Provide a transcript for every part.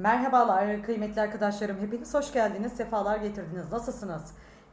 Merhabalar kıymetli arkadaşlarım. Hepiniz hoş geldiniz. Sefalar getirdiniz. Nasılsınız?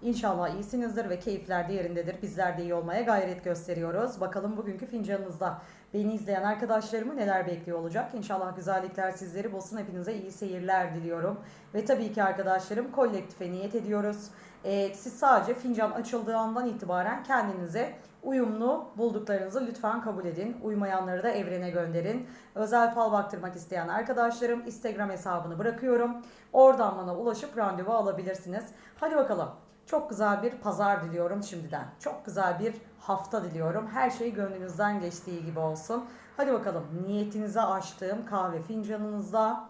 İnşallah iyisinizdir ve keyifler de yerindedir. Bizler de iyi olmaya gayret gösteriyoruz. Bakalım bugünkü fincanınızda beni izleyen arkadaşlarımı neler bekliyor olacak? İnşallah güzellikler sizleri bulsun. Hepinize iyi seyirler diliyorum. Ve tabii ki arkadaşlarım kolektife niyet ediyoruz. Ee, siz sadece fincan açıldığı andan itibaren kendinize uyumlu bulduklarınızı lütfen kabul edin. Uymayanları da evrene gönderin. Özel fal baktırmak isteyen arkadaşlarım Instagram hesabını bırakıyorum. Oradan bana ulaşıp randevu alabilirsiniz. Hadi bakalım. Çok güzel bir pazar diliyorum şimdiden. Çok güzel bir hafta diliyorum. Her şey gönlünüzden geçtiği gibi olsun. Hadi bakalım niyetinize açtığım kahve fincanınızda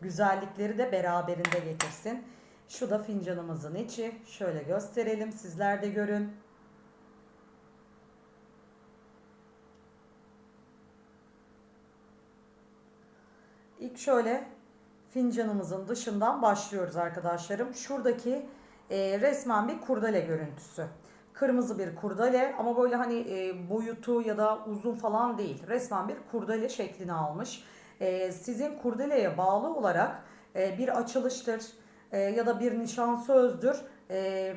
güzellikleri de beraberinde getirsin. Şu da fincanımızın içi. Şöyle gösterelim sizler de görün. İlk şöyle fincanımızın dışından başlıyoruz arkadaşlarım. Şuradaki e, resmen bir kurdele görüntüsü. Kırmızı bir kurdele ama böyle hani e, boyutu ya da uzun falan değil. Resmen bir kurdele şeklini almış. E, sizin kurdeleye bağlı olarak e, bir açılıştır e, ya da bir nişan sözdür. E,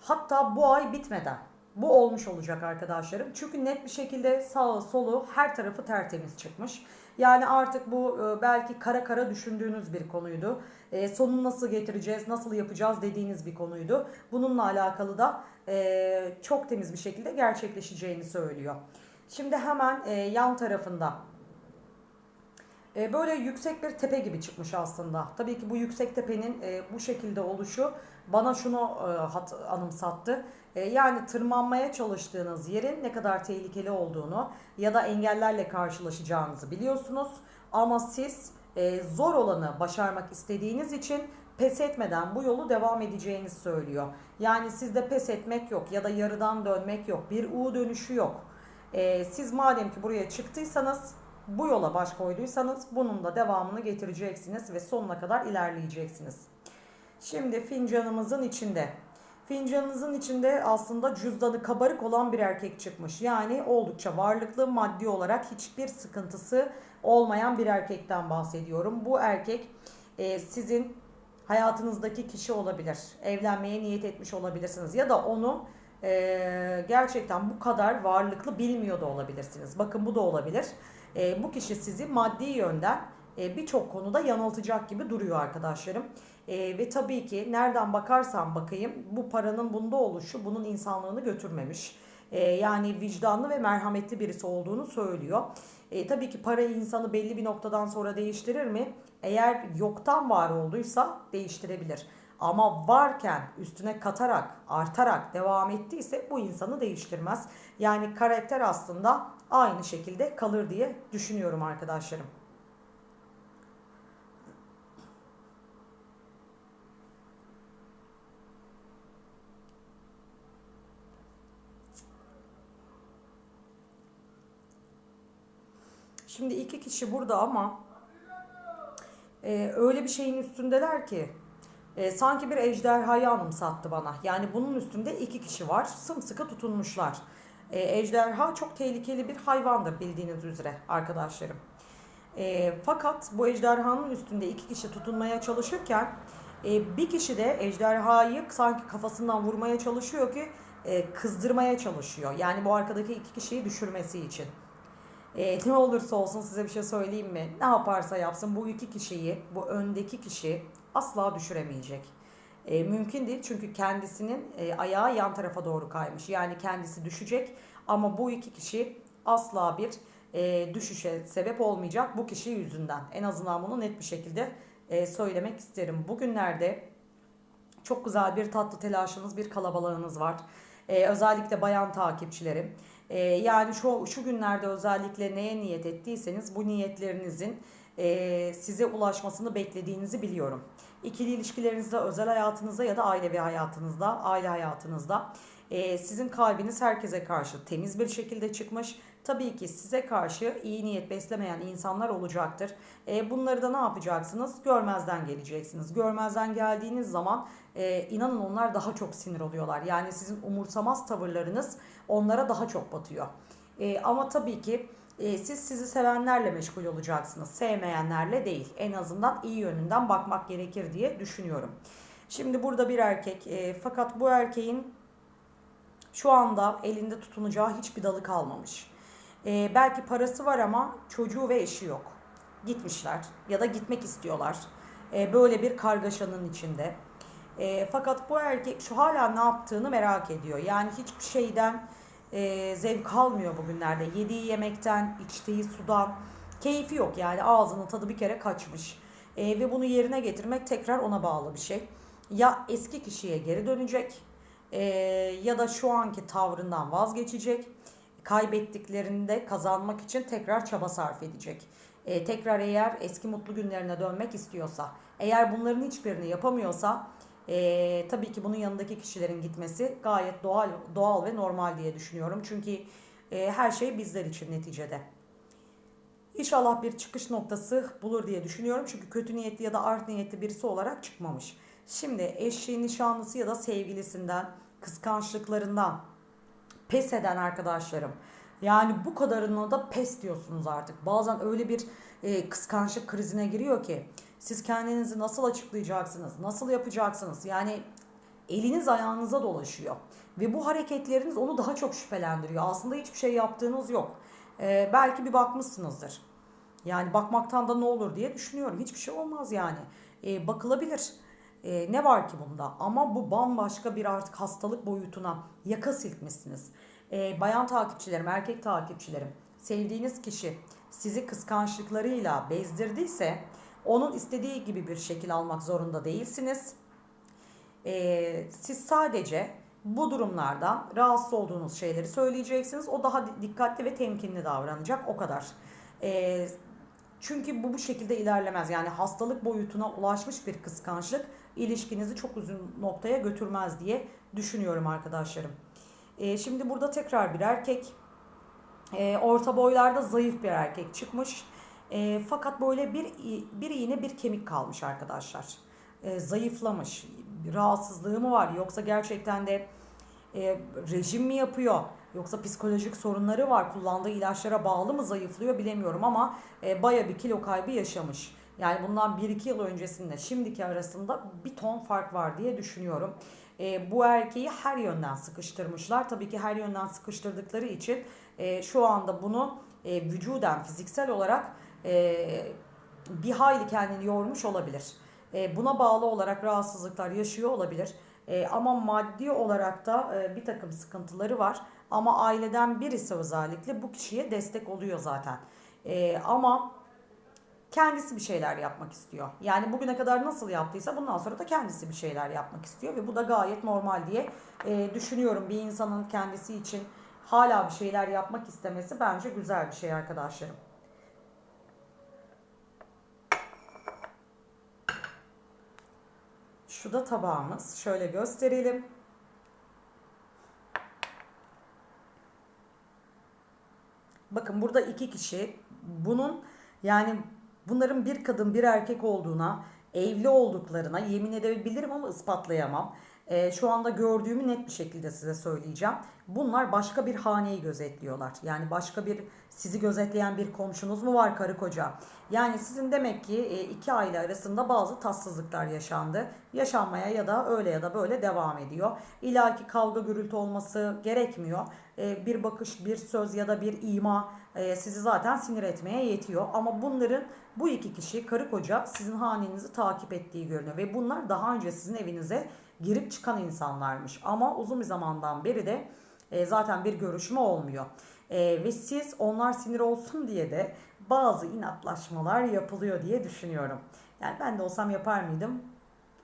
hatta bu ay bitmeden bu olmuş olacak arkadaşlarım. Çünkü net bir şekilde sağı solu her tarafı tertemiz çıkmış. Yani artık bu e, belki kara kara düşündüğünüz bir konuydu. E, sonunu nasıl getireceğiz, nasıl yapacağız dediğiniz bir konuydu. Bununla alakalı da e, çok temiz bir şekilde gerçekleşeceğini söylüyor. Şimdi hemen e, yan tarafında e, böyle yüksek bir tepe gibi çıkmış aslında. Tabii ki bu yüksek tepenin e, bu şekilde oluşu bana şunu e, hat, anımsattı. E, yani tırmanmaya çalıştığınız yerin ne kadar tehlikeli olduğunu ya da engellerle karşılaşacağınızı biliyorsunuz. Ama siz e, zor olanı başarmak istediğiniz için pes etmeden bu yolu devam edeceğiniz söylüyor. Yani sizde pes etmek yok ya da yarıdan dönmek yok. Bir U dönüşü yok. E, siz madem ki buraya çıktıysanız bu yola baş koyduysanız bunun da devamını getireceksiniz ve sonuna kadar ilerleyeceksiniz. Şimdi fincanımızın içinde. Fincanınızın içinde aslında cüzdanı kabarık olan bir erkek çıkmış. Yani oldukça varlıklı, maddi olarak hiçbir sıkıntısı olmayan bir erkekten bahsediyorum. Bu erkek e, sizin hayatınızdaki kişi olabilir. Evlenmeye niyet etmiş olabilirsiniz ya da onu e, gerçekten bu kadar varlıklı bilmiyor da olabilirsiniz. Bakın bu da olabilir. E, bu kişi sizi maddi yönden e, birçok konuda yanıltacak gibi duruyor arkadaşlarım. E, ve tabii ki nereden bakarsam bakayım bu paranın bunda oluşu bunun insanlığını götürmemiş. E, yani vicdanlı ve merhametli birisi olduğunu söylüyor. E, tabii ki para insanı belli bir noktadan sonra değiştirir mi? Eğer yoktan var olduysa değiştirebilir. Ama varken üstüne katarak, artarak devam ettiyse bu insanı değiştirmez. Yani karakter aslında aynı şekilde kalır diye düşünüyorum arkadaşlarım. Şimdi iki kişi burada ama e, öyle bir şeyin üstündeler ki e, sanki bir ejderhayı anımsattı bana. Yani bunun üstünde iki kişi var. Sımsıkı tutunmuşlar. E, ejderha çok tehlikeli bir hayvandır bildiğiniz üzere arkadaşlarım. E, fakat bu ejderhanın üstünde iki kişi tutunmaya çalışırken e, bir kişi de ejderhayı sanki kafasından vurmaya çalışıyor ki e, kızdırmaya çalışıyor. Yani bu arkadaki iki kişiyi düşürmesi için. E, ne olursa olsun size bir şey söyleyeyim mi? Ne yaparsa yapsın bu iki kişiyi, bu öndeki kişi asla düşüremeyecek. E, mümkün değil çünkü kendisinin e, ayağı yan tarafa doğru kaymış. Yani kendisi düşecek ama bu iki kişi asla bir e, düşüşe sebep olmayacak bu kişi yüzünden. En azından bunu net bir şekilde e, söylemek isterim. Bugünlerde çok güzel bir tatlı telaşınız, bir kalabalığınız var. E, özellikle bayan takipçilerim. E, yani şu, şu günlerde özellikle neye niyet ettiyseniz bu niyetlerinizin e, size ulaşmasını beklediğinizi biliyorum. İkili ilişkilerinizde, özel hayatınızda ya da ailevi hayatınızda, aile hayatınızda e, sizin kalbiniz herkese karşı temiz bir şekilde çıkmış. Tabii ki size karşı iyi niyet beslemeyen insanlar olacaktır. E, bunları da ne yapacaksınız? Görmezden geleceksiniz. Görmezden geldiğiniz zaman e, inanın onlar daha çok sinir oluyorlar. Yani sizin umursamaz tavırlarınız onlara daha çok batıyor. E, ama tabii ki E, siz sizi sevenlerle meşgul olacaksınız. Sevmeyenlerle değil. En azından iyi yönünden bakmak gerekir diye düşünüyorum. Şimdi burada bir erkek e, fakat bu erkeğin şu anda elinde tutunacağı hiçbir dalı kalmamış. E, belki parası var ama çocuğu ve eşi yok. Gitmişler ya da gitmek istiyorlar. E, böyle bir kargaşanın içinde. E, fakat bu erkek şu hala ne yaptığını merak ediyor. Yani hiçbir şeyden e, zevk almıyor bugünlerde. Yediği yemekten, içtiği sudan keyfi yok. Yani ağzının tadı bir kere kaçmış. E, ve bunu yerine getirmek tekrar ona bağlı bir şey. Ya eski kişiye geri dönecek e, ya da şu anki tavrından vazgeçecek. Kaybettiklerini de kazanmak için tekrar çaba sarf edecek. E, tekrar eğer eski mutlu günlerine dönmek istiyorsa, eğer bunların hiçbirini yapamıyorsa e, tabii ki bunun yanındaki kişilerin gitmesi gayet doğal doğal ve normal diye düşünüyorum. Çünkü e, her şey bizler için neticede. İnşallah bir çıkış noktası bulur diye düşünüyorum. Çünkü kötü niyetli ya da art niyetli birisi olarak çıkmamış. Şimdi eşi, nişanlısı ya da sevgilisinden, kıskançlıklarından pes eden arkadaşlarım. Yani bu kadarını da pes diyorsunuz artık. Bazen öyle bir e, kıskançlık krizine giriyor ki siz kendinizi nasıl açıklayacaksınız? Nasıl yapacaksınız? Yani eliniz ayağınıza dolaşıyor. Ve bu hareketleriniz onu daha çok şüphelendiriyor. Aslında hiçbir şey yaptığınız yok. Ee, belki bir bakmışsınızdır. Yani bakmaktan da ne olur diye düşünüyorum. Hiçbir şey olmaz yani. Ee, bakılabilir. Ee, ne var ki bunda? Ama bu bambaşka bir artık hastalık boyutuna yaka silkmişsiniz. Ee, bayan takipçilerim, erkek takipçilerim. Sevdiğiniz kişi sizi kıskançlıklarıyla bezdirdiyse onun istediği gibi bir şekil almak zorunda değilsiniz. Ee, siz sadece bu durumlardan rahatsız olduğunuz şeyleri söyleyeceksiniz. O daha dikkatli ve temkinli davranacak o kadar. Ee, çünkü bu bu şekilde ilerlemez. Yani hastalık boyutuna ulaşmış bir kıskançlık ilişkinizi çok uzun noktaya götürmez diye düşünüyorum arkadaşlarım. Ee, şimdi burada tekrar bir erkek. Ee, orta boylarda zayıf bir erkek çıkmış. E, fakat böyle bir bir iğne bir kemik kalmış arkadaşlar. E, zayıflamış. Rahatsızlığı mı var yoksa gerçekten de e, rejim mi yapıyor? Yoksa psikolojik sorunları var. Kullandığı ilaçlara bağlı mı zayıflıyor bilemiyorum ama e, baya bir kilo kaybı yaşamış. Yani bundan 1-2 yıl öncesinde şimdiki arasında bir ton fark var diye düşünüyorum. E, bu erkeği her yönden sıkıştırmışlar. Tabii ki her yönden sıkıştırdıkları için e, şu anda bunu e, vücuden fiziksel olarak e, bir hayli kendini yormuş olabilir. E, buna bağlı olarak rahatsızlıklar yaşıyor olabilir. E, ama maddi olarak da e, bir takım sıkıntıları var. Ama aileden birisi özellikle bu kişiye destek oluyor zaten. E, ama kendisi bir şeyler yapmak istiyor. Yani bugüne kadar nasıl yaptıysa bundan sonra da kendisi bir şeyler yapmak istiyor ve bu da gayet normal diye e, düşünüyorum. Bir insanın kendisi için hala bir şeyler yapmak istemesi bence güzel bir şey arkadaşlarım. Şu da tabağımız. Şöyle gösterelim. Bakın burada iki kişi. Bunun yani bunların bir kadın bir erkek olduğuna, evli olduklarına yemin edebilirim ama ispatlayamam. Ee, şu anda gördüğümü net bir şekilde size söyleyeceğim. Bunlar başka bir haneyi gözetliyorlar. Yani başka bir sizi gözetleyen bir komşunuz mu var karı koca? Yani sizin demek ki e, iki aile arasında bazı tatsızlıklar yaşandı. Yaşanmaya ya da öyle ya da böyle devam ediyor. İlla ki kavga gürültü olması gerekmiyor. E, bir bakış, bir söz ya da bir ima e, sizi zaten sinir etmeye yetiyor. Ama bunların bu iki kişi karı koca sizin hanenizi takip ettiği görünüyor. Ve bunlar daha önce sizin evinize girip çıkan insanlarmış. Ama uzun bir zamandan beri de zaten bir görüşme olmuyor. ve siz onlar sinir olsun diye de bazı inatlaşmalar yapılıyor diye düşünüyorum. Yani ben de olsam yapar mıydım?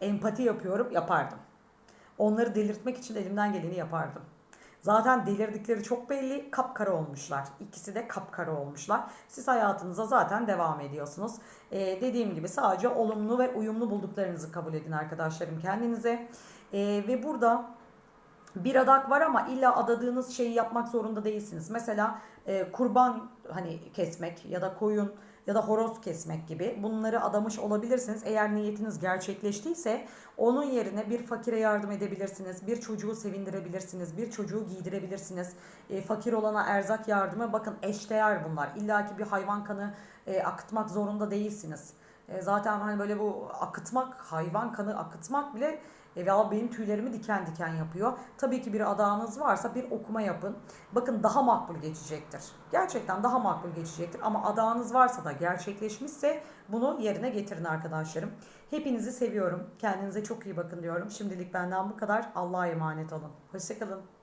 Empati yapıyorum, yapardım. Onları delirtmek için elimden geleni yapardım. Zaten delirdikleri çok belli. Kapkara olmuşlar. İkisi de kapkara olmuşlar. Siz hayatınıza zaten devam ediyorsunuz. Ee, dediğim gibi sadece olumlu ve uyumlu bulduklarınızı kabul edin arkadaşlarım kendinize. Ee, ve burada bir adak var ama illa adadığınız şeyi yapmak zorunda değilsiniz. Mesela e, kurban hani kesmek ya da koyun ya da horoz kesmek gibi bunları adamış olabilirsiniz. Eğer niyetiniz gerçekleştiyse onun yerine bir fakire yardım edebilirsiniz, bir çocuğu sevindirebilirsiniz, bir çocuğu giydirebilirsiniz. E, fakir olana erzak yardımı bakın eşdeğer bunlar. İlla ki bir hayvan kanı e, akıtmak zorunda değilsiniz. E, zaten hani böyle bu akıtmak, hayvan kanı akıtmak bile e, valla benim tüylerimi diken diken yapıyor. Tabii ki bir adağınız varsa bir okuma yapın. Bakın daha makbul geçecektir. Gerçekten daha makbul geçecektir. Ama adağınız varsa da gerçekleşmişse bunu yerine getirin arkadaşlarım. Hepinizi seviyorum. Kendinize çok iyi bakın diyorum. Şimdilik benden bu kadar. Allah'a emanet olun. Hoşçakalın.